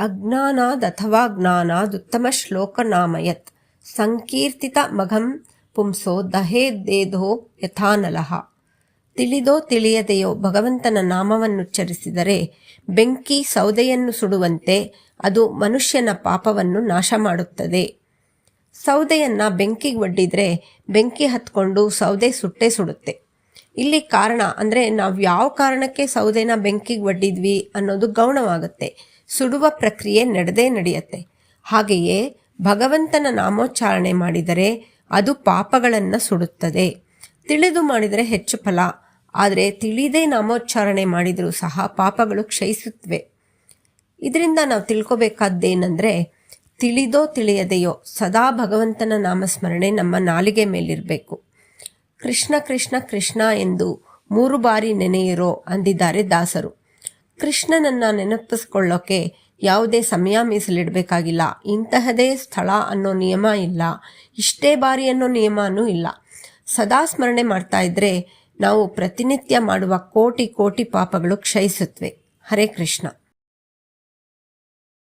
ಅಜ್ಞಾನಾದಥವಾ ಶ್ಲೋಕ ಶ್ಲೋಕನಾಮಯತ್. ಸಂಕೀರ್ತಿತ ಮಘಂ ಪುಂಸೋ ದಹೇ ದೇಧೋ ಯಥಾನಲಹ. ತಿಳಿದೋ ತಿಳಿಯದೆಯೋ ಭಗವಂತನ ನಾಮವನ್ನುಚ್ಚರಿಸಿದರೆ ಬೆಂಕಿ ಸೌದೆಯನ್ನು ಸುಡುವಂತೆ ಅದು ಮನುಷ್ಯನ ಪಾಪವನ್ನು ನಾಶ ಮಾಡುತ್ತದೆ ಸೌದೆಯನ್ನು ಬೆಂಕಿಗೆ ಒಡ್ಡಿದರೆ ಬೆಂಕಿ ಹತ್ಕೊಂಡು ಸೌದೆ ಸುಟ್ಟೇ ಸುಡುತ್ತೆ. ಇಲ್ಲಿ ಕಾರಣ ಅಂದರೆ ನಾವು ಯಾವ ಕಾರಣಕ್ಕೆ ಸೌದೆನ ಬೆಂಕಿಗೆ ಒಡ್ಡಿದ್ವಿ ಅನ್ನೋದು ಗೌಣವಾಗುತ್ತೆ. ಸುಡುವ ಪ್ರಕ್ರಿಯೆ ನಡೆದೇ ನಡೆಯುತ್ತೆ. ಹಾಗೆಯೇ ಭಗವಂತನ ನಾಮೋಚ್ಚಾರಣೆ ಮಾಡಿದರೆ ಅದು ಪಾಪಗಳನ್ನು ಸುಡುತ್ತದೆ. ತಿಳಿದು ಮಾಡಿದರೆ ಹೆಚ್ಚು ಫಲ. ಆದರೆ ತಿಳಿದೇ ನಾಮೋಚ್ಚಾರಣೆ ಮಾಡಿದರೂ ಸಹ ಪಾಪಗಳು ಕ್ಷಯಿಸುತ್ತವೆ ಇದರಿಂದ ನಾವು ತಿಳ್ಕೊಬೇಕಾದ್ದೇನೆಂದರೆ ತಿಳಿದೋ ತಿಳಿಯದೆಯೋ ಸದಾ ಭಗವಂತನ ನಾಮಸ್ಮರಣೆ ನಮ್ಮ ನಾಲಿಗೆ ಮೇಲಿರಬೇಕು. ಕೃಷ್ಣ ಕೃಷ್ಣ ಕೃಷ್ಣ ಎಂದು ಮೂರು ಬಾರಿ ನೆನೆಯಿರೋ ಅಂದಿದ್ದಾರೆ ದಾಸರು. ಕೃಷ್ಣನನ್ನ ನೆನಪಿಸ್ಕೊಳ್ಳೋಕೆ ಯಾವುದೇ ಸಮಯ ಮೀಸಲಿಡಬೇಕಾಗಿಲ್ಲ. ಇಂತಹದೇ ಸ್ಥಳ ಅನ್ನೋ ನಿಯಮ ಇಲ್ಲ. ಇಷ್ಟೇ ಬಾರಿ ಅನ್ನೋ ನಿಯಮನೂ ಇಲ್ಲ. ಸದಾ ಸ್ಮರಣೆ ಮಾಡ್ತಾ ಇದ್ದರೆ ನಾವು ಪ್ರತಿನಿತ್ಯ ಮಾಡುವ ಕೋಟಿ ಕೋಟಿ ಪಾಪಗಳು ಕ್ಷಯಿಸುತ್ತವೆ ಹರೇ ಕೃಷ್ಣ.